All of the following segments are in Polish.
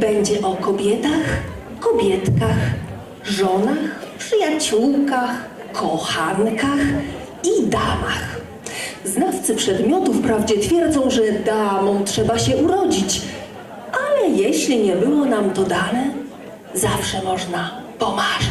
Będzie o kobietach, kobietkach, żonach, przyjaciółkach, kochankach i damach. Znawcy przedmiotów wprawdzie twierdzą, że damom trzeba się urodzić, ale jeśli nie było nam to dane, zawsze można pomarzyć.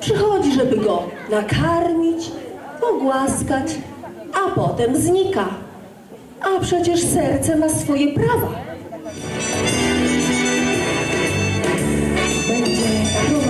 Przychodzi, żeby go nakarmić, pogłaskać, a potem znika. A przecież serce ma swoje prawa. Będzie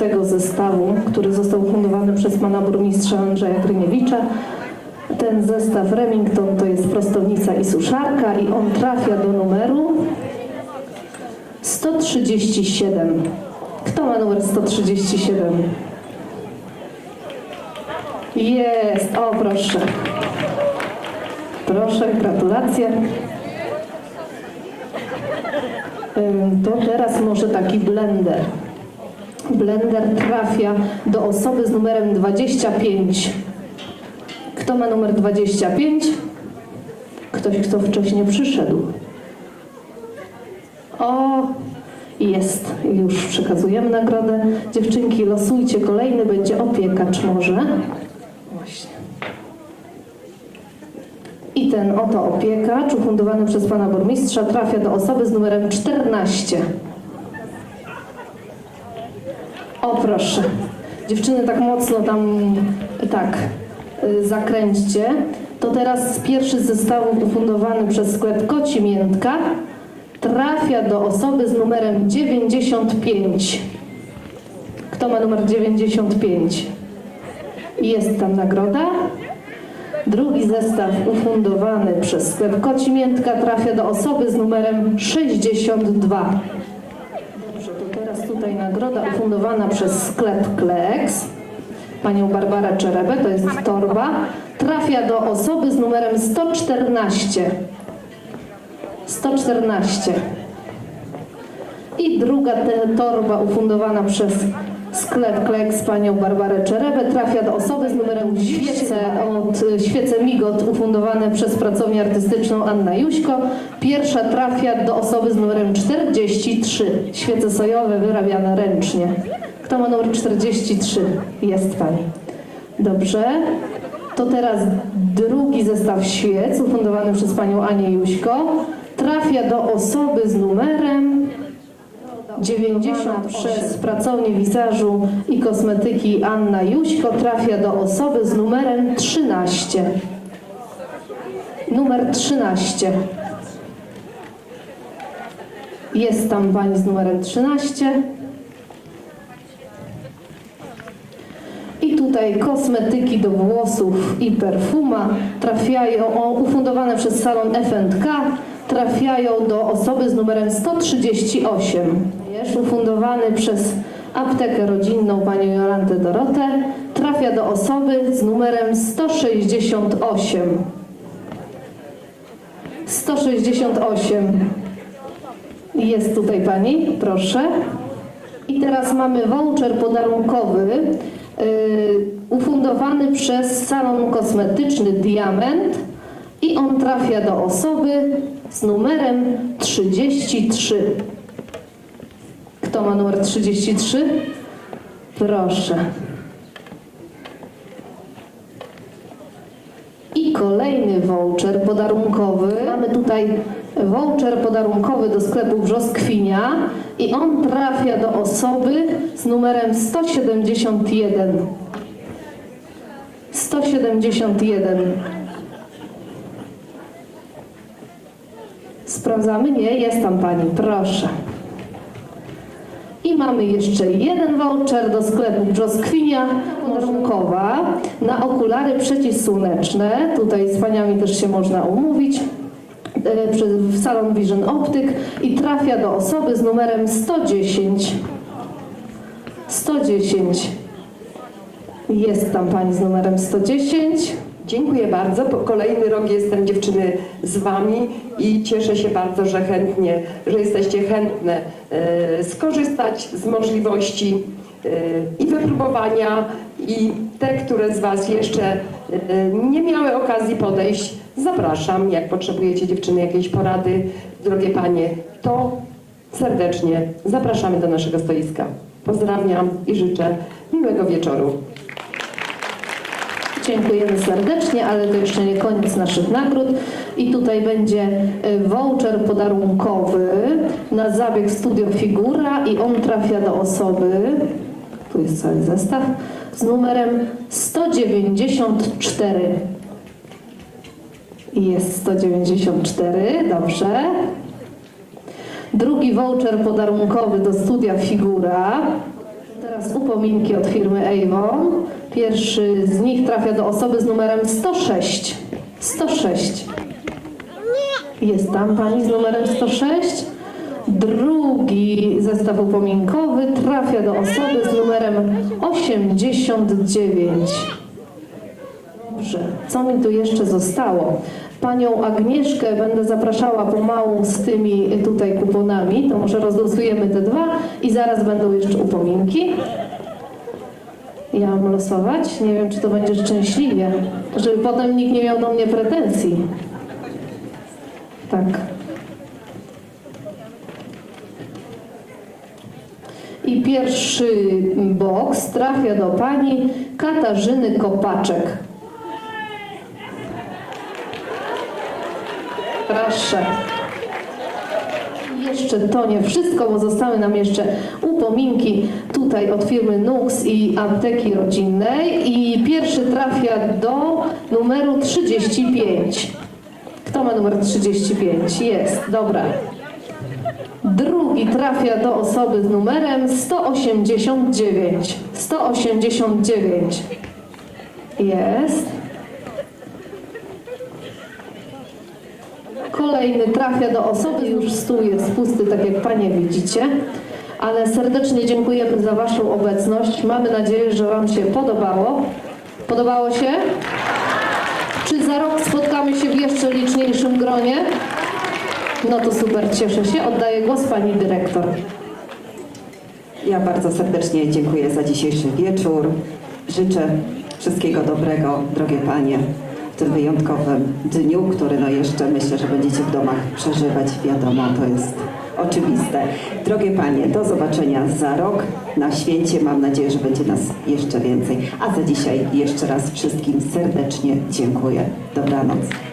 tego zestawu, który został fundowany przez pana burmistrza Andrzeja Gryniewicza. Ten zestaw Remington to jest prostownica i suszarka i on trafia do numeru 137. Kto ma numer 137? Jest, o proszę. Proszę, gratulacje. To teraz może taki blender. Blender trafia do osoby z numerem 25. Kto ma numer 25? Ktoś, kto wcześniej przyszedł. O, jest. Już przekazujemy nagrodę. Dziewczynki, losujcie. Kolejny będzie opiekacz może. Właśnie. I ten oto opiekacz, ufundowany przez pana burmistrza, trafia do osoby z numerem 14. O proszę. Dziewczyny tak mocno tam, tak, y, zakręćcie. To teraz pierwszy z zestawów ufundowany przez sklep Koci Miętka trafia do osoby z numerem 95. Kto ma numer 95? Jest tam nagroda. Drugi zestaw ufundowany przez sklep Koci Miętka trafia do osoby z numerem 62. Tutaj nagroda ufundowana przez sklep Kleks. Panią Barbarę Czerebę, to jest torba, trafia do osoby z numerem 114. 114. I druga torba ufundowana przez sklep Kleks panią Barbarę Czerebę trafia do osoby z numerem świece od y, świece Migot ufundowane przez pracownię artystyczną Anna Juśko. Pierwsza trafia do osoby z numerem 43. Świece sojowe wyrabiane ręcznie. Kto ma numer 43? Jest pani. Dobrze. To teraz drugi zestaw świec ufundowany przez panią Anię Juśko trafia do osoby z numerem 90 przez pracownię wizażu i kosmetyki Anna Juśko trafia do osoby z numerem 13. Numer 13. Jest tam pani z numerem 13. I tutaj kosmetyki do włosów i perfuma trafiają, ufundowane przez salon F&K, trafiają do osoby z numerem 138. Jest ufundowany przez aptekę rodzinną panią Jolantę Dorotę, trafia do osoby z numerem 168. 168. Jest tutaj pani, proszę. I teraz mamy voucher podarunkowy yy, ufundowany przez salon kosmetyczny Diament i on trafia do osoby z numerem 33. Kto ma numer 33? Proszę. I kolejny voucher podarunkowy. Mamy tutaj voucher podarunkowy do sklepu Brzoskwinia i on trafia do osoby z numerem 171. 171. Sprawdzamy? Nie, jest tam pani, proszę. I mamy jeszcze jeden voucher do sklepu Brzoskwinia Darunkowa na okulary przeciwsłoneczne. Tutaj z paniami też się można umówić. e, W salon Vision Optyk i trafia do osoby z numerem 110. 110. Jest tam pani z numerem 110. Dziękuję bardzo. Po kolejny rok jestem dziewczyny z Wami i cieszę się bardzo, że chętnie, że jesteście chętne e, skorzystać z możliwości e, i wypróbowania i te, które z Was jeszcze e, nie miały okazji podejść, zapraszam. Jak potrzebujecie dziewczyny jakiejś porady, drogie Panie, to serdecznie zapraszamy do naszego stoiska. Pozdrawiam i życzę miłego wieczoru. Dziękujemy serdecznie, ale to jeszcze nie koniec naszych nagród. I tutaj będzie e, voucher podarunkowy na zabieg Studio Figura i on trafia do osoby, tu jest cały zestaw, z numerem 194. I Jest 194, dobrze. Drugi voucher podarunkowy do Studia Figura. Teraz upominki od firmy Avon. Pierwszy z nich trafia do osoby z numerem 106. 106. Jest tam pani z numerem 106. Drugi zestaw upominkowy trafia do osoby z numerem 89. Dobrze, co mi tu jeszcze zostało? Panią Agnieszkę będę zapraszała pomału z tymi tutaj kuponami, to może rozlosujemy te dwa i zaraz będą jeszcze upominki. Ja mam losować? Nie wiem, czy to będzie szczęśliwie, żeby potem nikt nie miał do mnie pretensji. Tak. I pierwszy boks trafia do pani Katarzyny Kopaczek. Proszę. Jeszcze to nie wszystko, bo zostały nam jeszcze upominki tutaj od firmy Nux i apteki rodzinnej. I pierwszy trafia do numeru 35. Kto ma numer 35? Jest, dobra. Drugi trafia do osoby z numerem 189. 189. Jest. Kolejny trafia do osoby, już stół jest pusty, tak jak Panie widzicie. Ale serdecznie dziękujemy za Waszą obecność. Mamy nadzieję, że Wam się podobało. Podobało się? Czy za rok spotkamy się w jeszcze liczniejszym gronie? No to super, cieszę się. Oddaję głos Pani Dyrektor. Ja bardzo serdecznie dziękuję za dzisiejszy wieczór. Życzę wszystkiego dobrego, drogie Panie, tym wyjątkowym dniu, który no jeszcze myślę, że będziecie w domach przeżywać. Wiadomo, to jest oczywiste. Drogie Panie, do zobaczenia za rok na święcie. Mam nadzieję, że będzie nas jeszcze więcej. A za dzisiaj jeszcze raz wszystkim serdecznie dziękuję. Dobranoc.